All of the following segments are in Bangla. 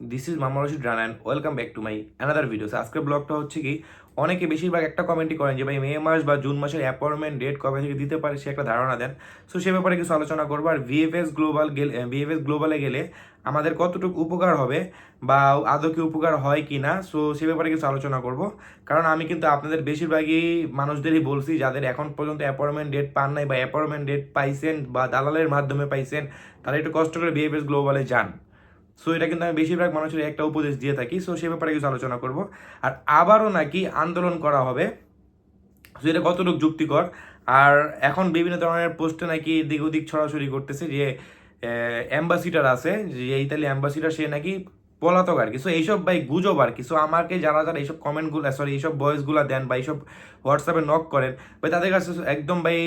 this is Mama Rashid run and welcome back to my another videos আজকের ব্লগটা হচ্ছে কি, অনেকে বেশিরভাগ একটা কমেন্টই করেন যে, ভাই, মে মাস বা জুন মাসের অ্যাপয়েন্টমেন্ট ডেট কবে থেকে দিতে পারে? সে একটা ধারণা দেন। সো সে ব্যাপারে কিছু আলোচনা করব। আর ভিএফএস গ্লোবাল গেলে ভিএফএস গ্লোবালে গেলে আমাদের কতটুকু উপকার হবে বা আদৌ কি উপকার হয় কি না সো সে ব্যাপারে কিছু আলোচনা করব। কারণ আমি কিন্তু আপনাদের বেশিরভাগই মানুষদেরই বলছি, যাদের এখন পর্যন্ত অ্যাপয়েন্টমেন্ট ডেট পান নাই বা অ্যাপয়েন্টমেন্ট ডেট পাইছেন বা দালালের মাধ্যমে পাইছেন, তারা একটু কষ্ট করে বিএফএস গ্লোবালে যান। সো এটা কিন্তু আমি বেশিরভাগ মানুষের একটা উপদেশ দিয়ে থাকি। সো সে ব্যাপারে কিছু আলোচনা করব। আর আবারও নাকি আন্দোলন করা হবে। সো এটা কতটুকু যুক্তিকর? আর এখন বিভিন্ন ধরনের পোস্টে নাকি দিক ওদিক ছড়াছড়ি করতেছে যে অ্যাম্বাসিডার আছে, যে ইতালি অ্যাম্বাসিডার সে নাকি পলাতক আর কি। সো এইসব ভাই গুজব আর কি। সো আমাকে যারা যারা এইসব কমেন্টগুলো সরি এইসব ভয়েসগুলো দেন বা এইসব হোয়াটসঅ্যাপে নক করেন, ভাই তাদের কাছে একদম ভাই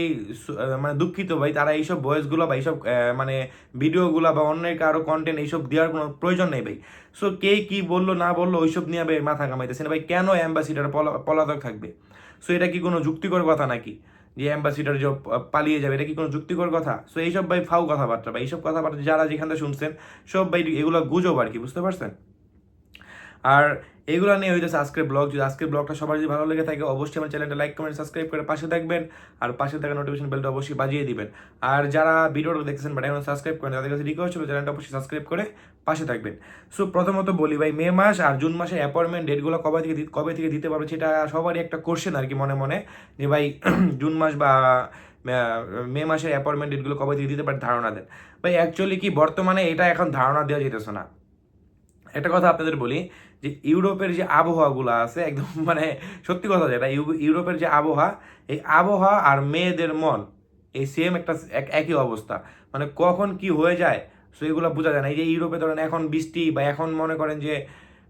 মানে দুঃখিত ভাই, তারা এইসব ভয়েসগুলো বা এইসব মানে ভিডিওগুলো বা অন্যের কারও কন্টেন্ট এইসব দেওয়ার কোনো প্রয়োজন নেই ভাই। সো কে কি বলল, না বলল, ওইসব নিয়ে ভাই মাথা কামাইতেছে না ভাই। কেন অ্যাম্বাসিডার পলাতক থাকবে? সো এটা কি কোনো যুক্তিকর কথা নাকি? যে অ্যাম্বাসিডার জব পালিয়ে যাবে, এটা কি কোনো যুক্তিকর কথা? সো এইসব ভাই ফাউ কথাবার্তা, বা এইসব কথাবার্তা যারা যেখানে শুনছেন, সব ভাই এগুলো গুজব আর কি, বুঝতে পারছেন? আর এগুলো নিয়ে হইতেছে আজকের ব্লগ। যদি আজকের ব্লগটা সবার যদি ভালো লেগে থাকে, অবশ্যই আমার চ্যানেলটা লাইক, কমেন্ট, সাবস্ক্রাইব করে পাশে থাকবেন। আর পাশে থাকা নোটিফিকেশন বেলটা অবশ্যই বাজিয়ে দিবেন। আর যারা ভিডিওটা দেখতেছেন বাট এখন সাবস্ক্রাইব করেন তাদের কাছে রিকোয়েস্ট ছিল চ্যানেলটা অবশ্যই সাবস্ক্রাইব করে পাশে থাকবেন। সো প্রথমত বলি ভাই, মে মাস আর জুন মাসে অ্যাপয়েন্টমেন্ট ডেটগুলো কবে থেকে কবে থেকে দিতে পারবে সেটা সবারই একটা কোশ্চেন আর কি মনে মনে। যে ভাই, জুন মাস বা, মে মাসের অ্যাপয়েন্টমেন্ট ডেটগুলো কবে থেকে দিতে পারে ধারণা দেন। ভাই অ্যাকচুয়ালি কি বর্তমানে এটা এখন ধারণা দেওয়া যেতেছে না। একটা কথা আপনাদের বলি যে ইউরোপের যে আবহাওয়াগুলো আছে, একদম মানে সত্যি কথা যেটা, ইউ- ইউরোপের যে আবহাওয়া, এই আবহাওয়া আর মেয়েদের মন, এই সেম একটা এক- একই অবস্থা। মানে কখন কি হয়ে যায়, সো এগুলো বোঝা যায় না। এই যে ইউরোপে ধরেন এখন বৃষ্টি বা এখন মনে করেন যে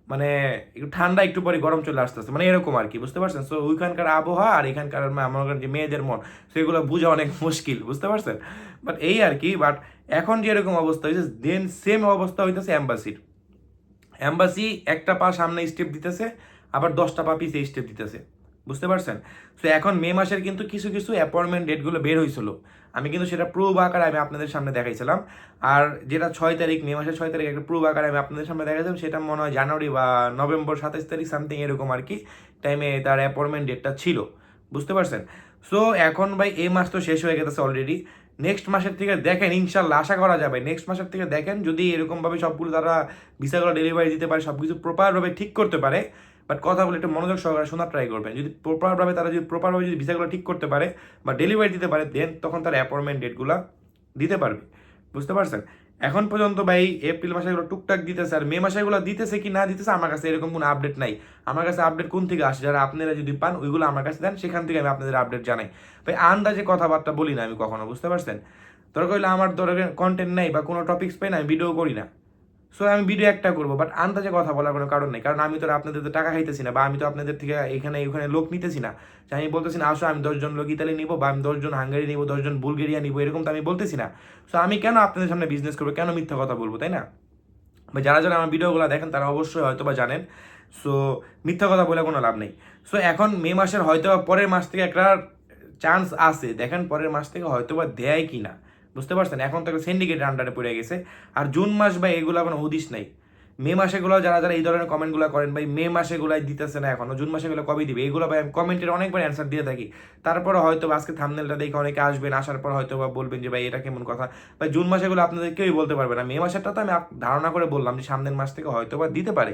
মানে একটু ঠান্ডা একটু পরে গরম চলে আসতেছে মানে এরকম আর কি, বুঝতে পারছেন? সো ওইখানকার আবহাওয়া আর এখানকার মনে করেন যে মেয়েদের মন সেগুলো বোঝা অনেক মুশকিল, বুঝতে পারছেন? বাট এই আর কি, বাট এখন যে এরকম অবস্থা হয়েছে দেন সেম অবস্থা হইতেছে অ্যাম্বাসির অ্যাম্বাসি একটা পা সামনে স্টেপ দিতেছে, আবার দশটা পা পিছিয়ে স্টেপ দিতেছে। বুঝতে পারছেন? তো এখন মে মাসের কিন্তু কিছু কিছু অ্যাপয়েন্টমেন্ট ডেটগুলো বের হয়েছিল আমি কিন্তু সেটা প্রুভ আকারে আমি আপনাদের সামনে দেখাইছিলাম। আর যেটা ছয় তারিখ, মে মাসের ছয় তারিখ একটা প্রুভ আকারে আমি আপনাদের সামনে দেখাইছিলাম, সেটা মনে হয় জানুয়ারি বা নভেম্বর সাতাইশ তারিখ সামথিং এরকম আর কি টাইমে তার অ্যাপয়েন্টমেন্ট ডেটটা ছিল। বুঝতে পারছেন? সো এখন ভাই, এই মাস তো শেষ হয়ে গেছে অলরেডি নেক্সট মাসের থেকে দেখেন, ইনশাল্লাহ আশা করা যাবে। নেক্সট মাসের থেকে দেখেন, যদি এরকমভাবে সবগুলো তারা ভিসাগুলো ডেলিভারি দিতে পারে সব কিছু প্রপারভাবে ঠিক করতে পারে বাট বলে একটু মনোযোগ সহকারে শোনার ট্রাই করবেন। যদি প্রপারভাবে তারা যদি প্রপারভাবে যদি ভিসাগুলো ঠিক করতে পারে বা ডেলিভারি দিতে পারে দেন তখন তার অ্যাপয়েন্টমেন্ট ডেটগুলো দিতে পারবে। বুঝতে পারছেন? এখন পর্যন্ত ভাই, এপ্রিল মাসে এগুলো টুকটাক দিতেছে, আর মে মাসে এগুলো দিতেছে কি না দিতেছে আমার কাছে এরকম কোনো আপডেট নাই। আমার কাছে আপডেট কোন থেকে আসে? যারা আপনারা যদি পান, ওইগুলো আমার কাছে দেন, সেখান থেকে আমি আপনাদের আপডেট জানাই। ভাই, আন্দাজে কথাবার্তা বলি না আমি কখনো, বুঝতে পারছেন? দরকার কইলে আমার দরকার কন্টেন্ট নাই বা কোনো টপিক্স পাই না, আমি ভিডিও করি না। সো আমি ভিডিও একটা করব বাট আন্দাজে কথা বলার কোনো কারণ নেই। কারণ আমি তো আপনাদের তো টাকা খাইতেছি না, বা আমি তো আপনাদের থেকে এখানে এখানে লোক নিতেছি না। যে আমি বলতেছি না, আসো, আমি দশজন লোক ইতালি নিবো, বা আমি দশজন হাঙ্গারি নিবো দশজন বুলগেরিয়া নিবো, এরকম তো আমি বলতেছি না। সো আমি কেন আপনাদের সামনে বিজনেস করব? কেন মিথ্যা কথা বলব, তাই না? বা যারা যারা আমার ভিডিওগুলো দেখেন, তারা অবশ্যই হয়তো বা জানেন। সো মিথ্যা কথা বলে কোনো লাভ নেই। সো এখন মে মাসের হয়তো পরের মাস থেকে একটা চান্স আছে। দেখেন পরের মাস থেকে হয়তো বা দেয় কি না বুঝতে পারছেন? এখন তো একটা সিন্ডিকেটের আন্ডারে পড়ে গেছে। আর জুন মাস বা এগুলো কোনো উদিস নাই। মে মাসেগুলো যারা যারা এই ধরনের কমেন্টগুলো করেন ভাই, মে মাসেগুলাই দিতেছে না এখনও। জুন মাসেগুলো কবে দিবে? এগুলো ভাই, আমি কমেন্টের অনেকবার অ্যান্সার দিয়ে থাকি। তারপরে হয়তো আজকে থামনেলটা দেখে অনেকে আসবেন, আসার পর হয়তো বা বলবেন যে, ভাই, এটা কেমন কথা? ভাই, জুন মাসেগুলো আপনাদের কেউই বলতে পারবে না। মে মাসেরটা তো আমি ধারণা করে বললাম যে, সামনের মাস থেকে হয়তো বা দিতে পারে।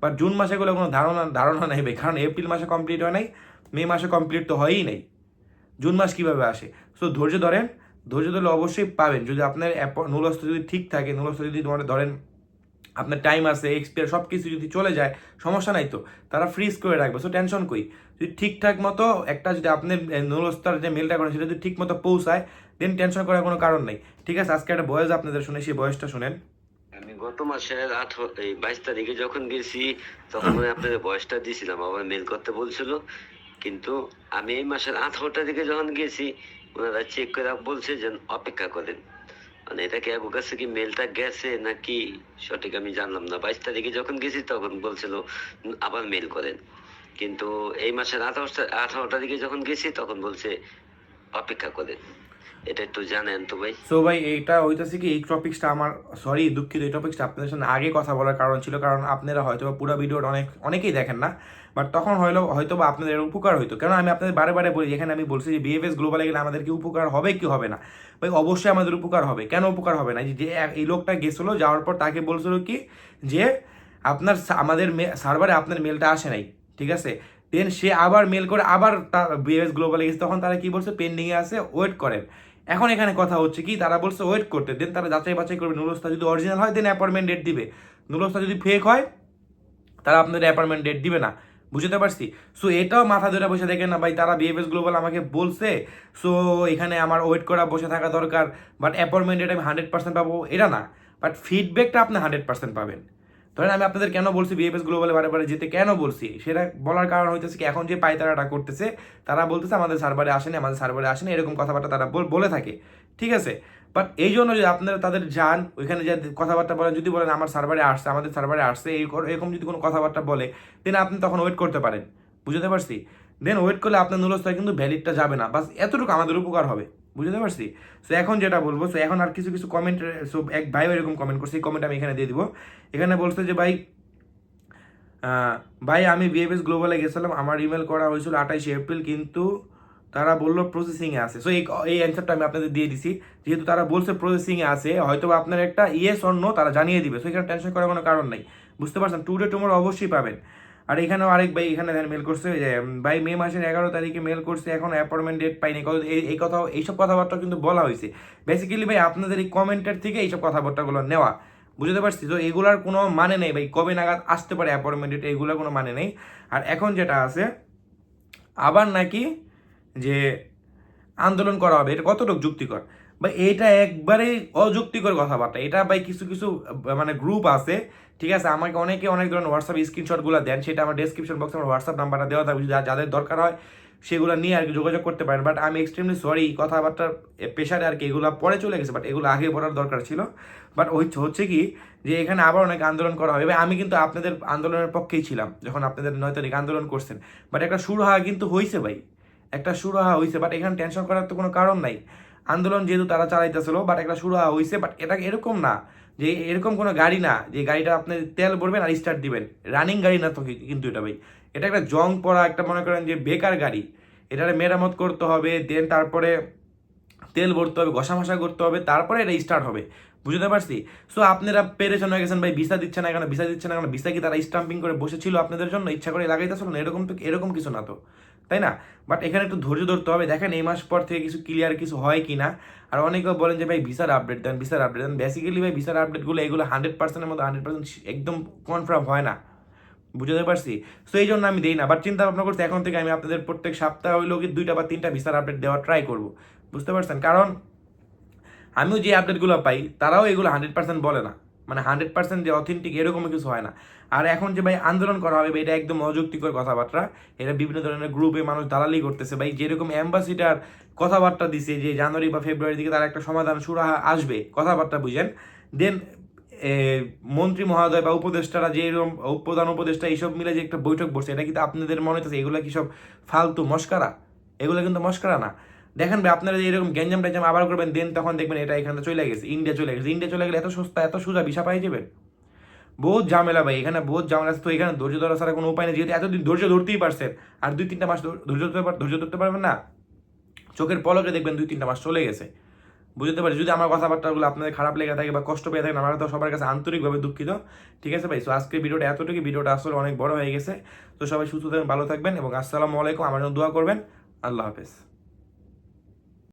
বাট জুন মাসেগুলো কোনো ধারণা ধারণা নেই ভাই। কারণ এপ্রিল মাসে কমপ্লিট হয় নাই, মে মাসে কমপ্লিট তো হয়ই নাই। জুন মাস কীভাবে আসে? সো ধৈর্য ধরেন ধৈর্য ধরলে অবশ্যই পাবেন। যদি আপনার নূলস্থ যদি ঠিক থাকে নূলস্থ যদি তোমার ধরেন আপনার টাইম আছে এক্সপিয়ার সব কিছু যদি চলে যায়, সমস্যা নাই তো। তারা ফ্রিজ করে রাখবে। সো টেনশন কই? যদি ঠিকঠাক মতো একটা যদি আপনি নূলস্তার যে মেলটা করেন, সেটা যদি ঠিক মতো পৌঁছায় দেন টেনশন করার কোনো কারণ নেই। ঠিক আছে? আজকে একটা বয়স আপনাদের শুনে, সেই বয়সটা শুনেন। আমি গত মাসের আঠারো এই বাইশ তারিখে যখন গেছি, তখন মানে আপনাদের বয়সটা দিয়েছিলাম। আবার মেল করতে বলছিল। কিন্তু আমি এই মাসের আঠারো তারিখে যখন গেছি ওনারা চেক করে বলছে যে, অপেক্ষা করেন। মানে এটা কি আবু কাছে কি মেলটা গেছে নাকি? সঠিক আমি জানলাম না। বাইশ তারিখে যখন গেছি তখন বলছিল, আবার মেল করেন। কিন্তু এই মাসের আঠারো আঠারো তারিখে যখন গেছি তখন বলছে, অপেক্ষা করেন। এটা একটু জানেন তো ভাই। সো ভাই, এইটা হইতেছে কি, এই টপিক্সটা আমার সরি দুঃখিত, এই টপিক্সটা আপনাদের সাথে আগে কথা বলার কারণ ছিল, কারণ আপনারা হয়তো পুরো ভিডিওটা অনেক, অনেকেই দেখেন না বাট তখন হইল হয়তো বা আপনাদের উপকার হইতো। কেন আমি আপনাদের বারে বারে বলি, যেখানে আমি বলছি যে বিএফএস গ্লোবালে গেলে আমাদের কি উপকার হবে, কি হবে না? ভাই, অবশ্যই আমাদের উপকার হবে। কেন উপকার হবে না? যে, এই লোকটা গেছিল, যাওয়ার পর তাকে বলছিল কি, যে আপনার আমাদের সার্ভারে আপনার মেলটা আসে নাই, ঠিক আছে? দেন সে আবার মেল করে, আবার তার বিএস গ্লোবালে গেছে। তখন তারা কি বলছে? পেন্ডিংয়ে আছে ওয়েট করেন। এখন এখানে কথা হচ্ছে কি? তারা বলছে ওয়েট করতে। দেন তারা যাচাই বাছাই করবে নুলসটা যদি অরিজিনাল হয় দেন অ্যাপয়েন্টমেন্ট ডেট দিবে। নুলসটা যদি ফেক হয়, তারা আপনাদের অ্যাপয়েন্টমেন্ট ডেট দিবে না। বুঝতে পারছি? সো এটাও মাথা ধরে বসে দেখেন না ভাই। তারা বিএফএস গ্লোবাল আমাকে বলছে সো এখানে আমার ওয়েট করা, বসে থাকা দরকার বাট অ্যাপয়েন্টমেন্ট ডেট আমি হান্ড্রেড পার্সেন্ট পাবো। এটা না বাট ফিডব্যাকটা আপনি হান্ড্রেড পার্সেন্ট পাবেন। ধরেন আমি আপনাদের কেন বলছি বিএফএস গ্লোবালে বারে বারে যেতে কেন বলছি? সেটা বলার কারণ হইতেছে কি, এখন যে পাইতারাটা করতেছে, তারা বলতেছে আমাদের সার্ভারে আসেনি, আমাদের সার্ভারে আসেনি, এরকম কথাবার্তা তারা বল- থাকে। ঠিক আছে? বাট এই জন্য যদি আপনারা তাদের যান, ওইখানে যে কথাবার্তা বলেন, যদি বলেন আমার সার্ভারে আসছে, আমাদের সার্ভারে আসছে, এই এরকম যদি কোনো কথাবার্তা বলে দেন আপনি তখন ওয়েট করতে পারেন। বুঝতে পারছি? দেন ওয়েট করলে আপনার নুলস্থা কিন্তু ভ্যালিডটা যাবে না। বাস এতটুকু আমাদের উপকার হবে। বুঝতে পারছি? সো এখন যেটা বলব সো এখন আর কিছু কিছু কমেন্ট সো এক ভাই এরকম কমেন্ট করছে, এই কমেন্ট আমি এখানে দিয়ে দিব। এখানে বলছে যে, ভাই ভাই, আমি বিএফএস গ্লোবালে গেছিলাম, আমার ইমেল করা হয়েছিল আঠাইশে এপ্রিল কিন্তু তারা বলল প্রসেসিংয়ে আছে। সো এই এই অ্যান্সারটা আমি আপনাদের দিয়ে দিছি। যেহেতু তারা বলছে প্রসেসিংয়ে আছে হয়তো আপনার একটা ইয়েস অন্য তারা জানিয়ে দিবে। সো এখানে টেনশন করার কোনো কারণ নেই। বুঝতে পারছেন? টুডে টুমোর অবশ্যই পাবেন। আর এখানেও আরেক ভাই এখানে মেল করছে যে ভাই, মে মাসের এগারো তারিখে মেল করছে, এখন অ্যাপয়েন্টমেন্ট ডেট পাইনি। কত এই এই কথা এইসব কথাবার্তা কিন্তু বলা হয়েছে। বেসিক্যালি ভাই, আপনাদের এই কমেন্টের থেকে এইসব কথাবার্তাগুলো নেওয়া। বুঝতে পারছি? তো এগুলার কোনো মানে নেই ভাই। কবে নাগাদ আসতে পারে অ্যাপয়েন্টমেন্ট ডেট এগুলোর কোনো মানে নেই। আর এখন যেটা আছে, আবার নাকি যে আন্দোলন করা হবে, এটা কতটুকু যুক্তিকর? বা এটা একবারেই অযুক্তিকর কথাবার্তা। এটা ভাই কিছু কিছু মানে গ্রুপ আছে, ঠিক আছে? আমাকে অনেকে অনেক ধরনের হোয়াটসঅ্যাপ স্ক্রিনশটগুলো দেন, সেটা আমার ডেসক্রিপশন বক্সে আমার হোয়াটসঅ্যাপ নাম্বারটা দেওয়া থাকবে। যা- যাদের দরকার হয়, সেগুলো নিয়ে আর কি যোগাযোগ করতে পারেন। বাট আমি এক্সট্রিমলি সরি কথাবার্তার পেশারে আর কি এগুলো পরে চলে গেছে বাট এগুলো আগে পড়ার দরকার ছিল। বাট ওই হচ্ছে কি যে এখানে আবার অনেক আন্দোলন করা হবে। আমি কিন্তু আপনাদের আন্দোলনের পক্ষেই ছিলাম, যখন আপনাদের নয় তারিখ আন্দোলন করছেন। বাট একটা শুরু হওয়া কিন্তু হয়েছে ভাই। একটা শুরু হওয়া হয়েছে বাট এখানে টেনশন করার তো কোনো কারণ নাই। আন্দোলন যেহেতু তারা চালাইতেছিল বাট একটা শুরু হয়েছে বাট এটা এরকম না যে এরকম কোনো গাড়ি না, যে গাড়িটা আপনি তেল ভরবেন আর স্টার্ট দিবেন। রানিং গাড়ি না তো কিন্তু এটা ভাই। এটা একটা জং পড়া, একটা মনে করেন যে বেকার গাড়ি। এটারে মেরামত করতে হবে দেন তারপরে তেল ভরতে হবে, ঘষা মশা করতে হবে, তারপরে এটা স্টার্ট হবে। বুঝতে পারছি? সো আপনারা পেরেছেন হয়ে গেছেন ভাই, ভিসা দিচ্ছে না কেন, ভিসা দিচ্ছে না কেন, ভিসা কি তারা স্টাম্পিং করে বসেছিল আপনাদের জন্য, ইচ্ছা করে লাগাইতেছিল না? এরকম তো এরকম কিছু না তো। তাই না? বাট এখানে একটু ধৈর্য ধরতে হবে। দেখেন এই মাস পর থেকে কিছু ক্লিয়ার কিছু হয় কি না আর অনেকেও বলেন যে, ভাই ভিসার আপডেট দেন ভিসার আপডেট দেন। বেসিক্যালি ভাই ভিসার আপডেটগুলো এগুলো হান্ড্রেড পার্সেন্টের মধ্যে হান্ড্রেড পার্সেন্ট একদম কনফার্ম হয় না। বুঝতে পারছি? সো এই জন্য আমি দিই না। বাট চিন্তা ভাবনা করছি, এখন থেকে আমি আপনাদের প্রত্যেক সপ্তাহে হইলেও কি দুইটা বা তিনটা ভিসার আপডেট দেওয়ার ট্রাই করব। বুঝতে পারছেন? কারণ, আমিও যে আপডেটগুলো পাই, তারাও এগুলো হান্ড্রেড পার্সেন্ট বলে না। মানে হান্ড্রেড পার্সেন্ট যে অথেন্টিক এরকম কিছু হয় না। আর এখন যে ভাই আন্দোলন করা হবে এটা একদম অযৌক্তিকর কথাবার্তা। এটা বিভিন্ন ধরনের গ্রুপে মানুষ দালালি করতেছে। ভাই, যেরকম অ্যাম্বাসিডার কথাবার্তা দিছে যে জানুয়ারি বা ফেব্রুয়ারি দিকে তার একটা সমাধান শুরু হা- আসবে, কথাবার্তা বুঝেন। দেন মন্ত্রী মহোদয় বা উপদেষ্টারা যে এরকম প্রধান উপদেষ্টা এইসব মিলে যে একটা বৈঠক বসছে এটা কিন্তু আপনাদের মনে হচ্ছে এগুলো কি সব ফালতু মস্কারা? এগুলো কিন্তু মস্কারা না। দেখেন ভাই, আপনারা এরকম গ্যাঞ্জাম ট্যাঞ্জাম আবার করবেন দেন তখন দেখবেন এটা এখানে চলে গেছে ইন্ডিয়া চলে গেছে। ইন্ডিয়া চলে গেলে এত সস্তা, এত সোজা ভিসা পাই যাবেন বহুত ঝামেলা ভাই, এখানে বহুত ঝামেলা আছে। তো এখানে ধৈর্য ধরা ছাড়া কোনো উপায় নেই, যেহেতু এতদিন ধৈর্য ধরতেই পারছেন। আর দুই তিনটা মাস ধৈর্য ধরতে ধৈর্য ধরতে পারবেন না? চোখের পলকে দেখবেন দুই তিনটা মাস চলে গেছে। বুঝতে পারি যদি আমার কথাবার্তাগুলো আপনাদের খারাপ লেগে থাকে বা কষ্ট পেয়ে থাকেন আমরা তো সবার কাছে আন্তরিকভাবে দুঃখিত। ঠিক আছে ভাই? সো আজকে ভিডিওটা এতটুকু ভিডিওটা আসলে অনেক বড় হয়ে গেছে। তো সবাই সুস্থ থাকবেন, ভালো থাকবেন এবং আসসালামু আলাইকুম। আমার জন্য দোয়া করবেন। আল্লাহ হাফেজ।